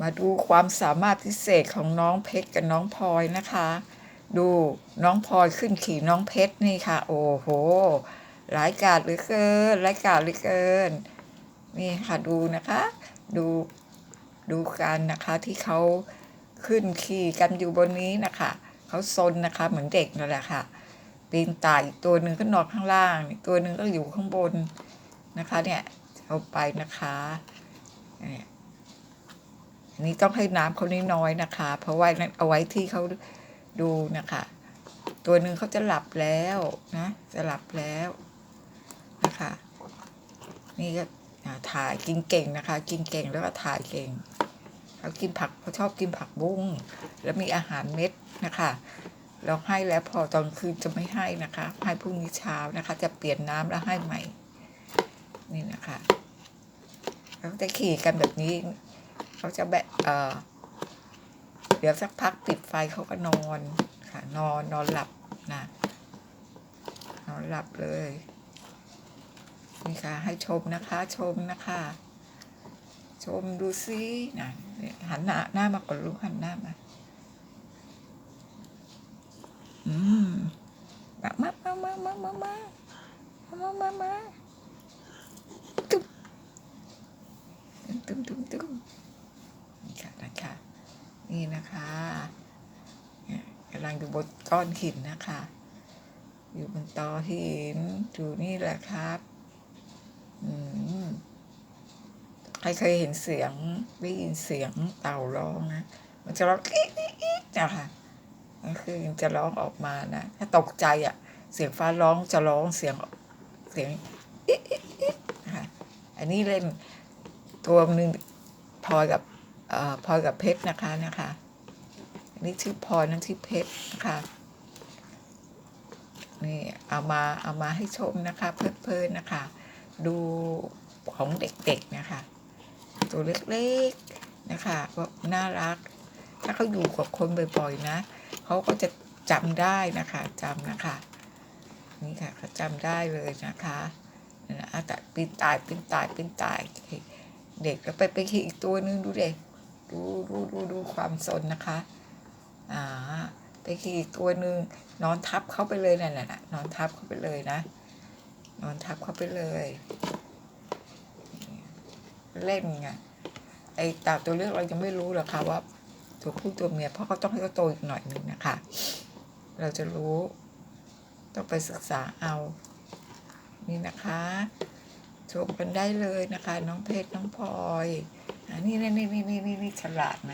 มาดูความสามารถพิเศษของน้องเพชรกับน้องพลอยนะคะ ดูน้องพลอยขึ้นขี่น้องเพชรนี่ค่ะ โอ้โหร้ายกาจเหลือเกินร้ายกาจเหลือเกิน นี่ค่ะดูนะคะ ดูดูกันนะคะที่เขาขึ้นขี่กันอยู่บนนี้นะคะเขาซนนะคะเหมือนเด็กนั่นแหละค่ะปีนต่ายอีกตัวหนึ่งก็นอนข้างล่างอีกตัวหนึ่งก็อยู่ข้างบนนะคะเนี่ยเอาไปนะคะเนี่ย นี้ต้องให้น้ำเขาน้อยๆนะคะ เพราะว่าเอาไว้ที่เขาดูนะคะ ตัวหนึ่งเขาจะหลับแล้วนะจะหลับแล้วนะคะ นี่ก็ถ่ายกินเก่งนะคะ กินเก่งแล้วก็ถ่ายเก่งเขากินผักเขาชอบกินผักบุ้งแล้วมีอาหารเม็ดนะคะเราให้แล้วพอตอนคืนจะไม่ให้นะคะ ให้พรุ่งนี้เช้านะคะ จะเปลี่ยนน้ำแล้วให้ใหม่ นี่นะคะเขาจะขี่กันแบบนี้ เขาจะแบบเออเดี๋ยวสักพักปิดไฟเขาก็นอนค่ะนอนนอนหลับนะนอนหลับเลยนี่ค่ะ ให้ชมนะคะชมนะคะ ชมดูซินะหันหน้าหน้ามาก่อนลูกหันหน้ามาอืมมามามามามามามามามามาตุ้มตุ้มตุ้มตุ้มนี่ค่ะนะคะ นี่นะคะกำลังอยู่บนก้อนหินนะคะ อยู่บนตอหินอยู่นี่แหละครับอืมใครเคยเห็นเสียงได้ยินเสียงเต่าร้องนะมันจะร้องอี๊อี๊อี๊นะคะก็คือจะร้องออกมานะถ้าตกใจอะ เสียงฟ้าร้องจะร้องเสียงเสียงอี๊อี๊อี๊นะคะอันนี้เล่นตัวหนึ่งพอกับ พลอยกับเพชรนะคะนะคะนนี้ชื่อพลอยนั่นชื่อเพชรนะคะนี่เอามาเอามาให้ชมนะคะ เพลินๆนะคะ ดูของเด็กๆนะคะ ตัวเล็กๆนะคะก็น่ารัก ถ้าเขาอยู่กับคนบ่อยๆนะเขาก็จะจำได้นะคะจำนะคะ นี่ค่ะเขาจำได้เลยนะคะน่ะแต่ปีนตายปีนตายปีนตาย เด็กแล้วไปไปขี่อีกตัวนึงดูเด็ก ดูดูดูดูความสนนะคะ อ่าไปขี่ตัวหนึ่งนอนทับเข้าไปเลยนั่นแหละนอนทับเข้าไปเลยนะ นอนทับเข้าไปเลย เล่นไงไอ้ตาตัวเลือกเรายังไม่รู้หรอกค่ะว่าตัวผู้ตัวเมียเพราะเขาต้องให้เขาโตอีกหน่อยนึงนะคะ เราจะรู้ ต้องไปศึกษาเอานี่นะคะชมกันได้เลยนะคะ น้องเพชรน้องพลอย นนี้นี่นี่นี่นี่นี่ฉลาดไหม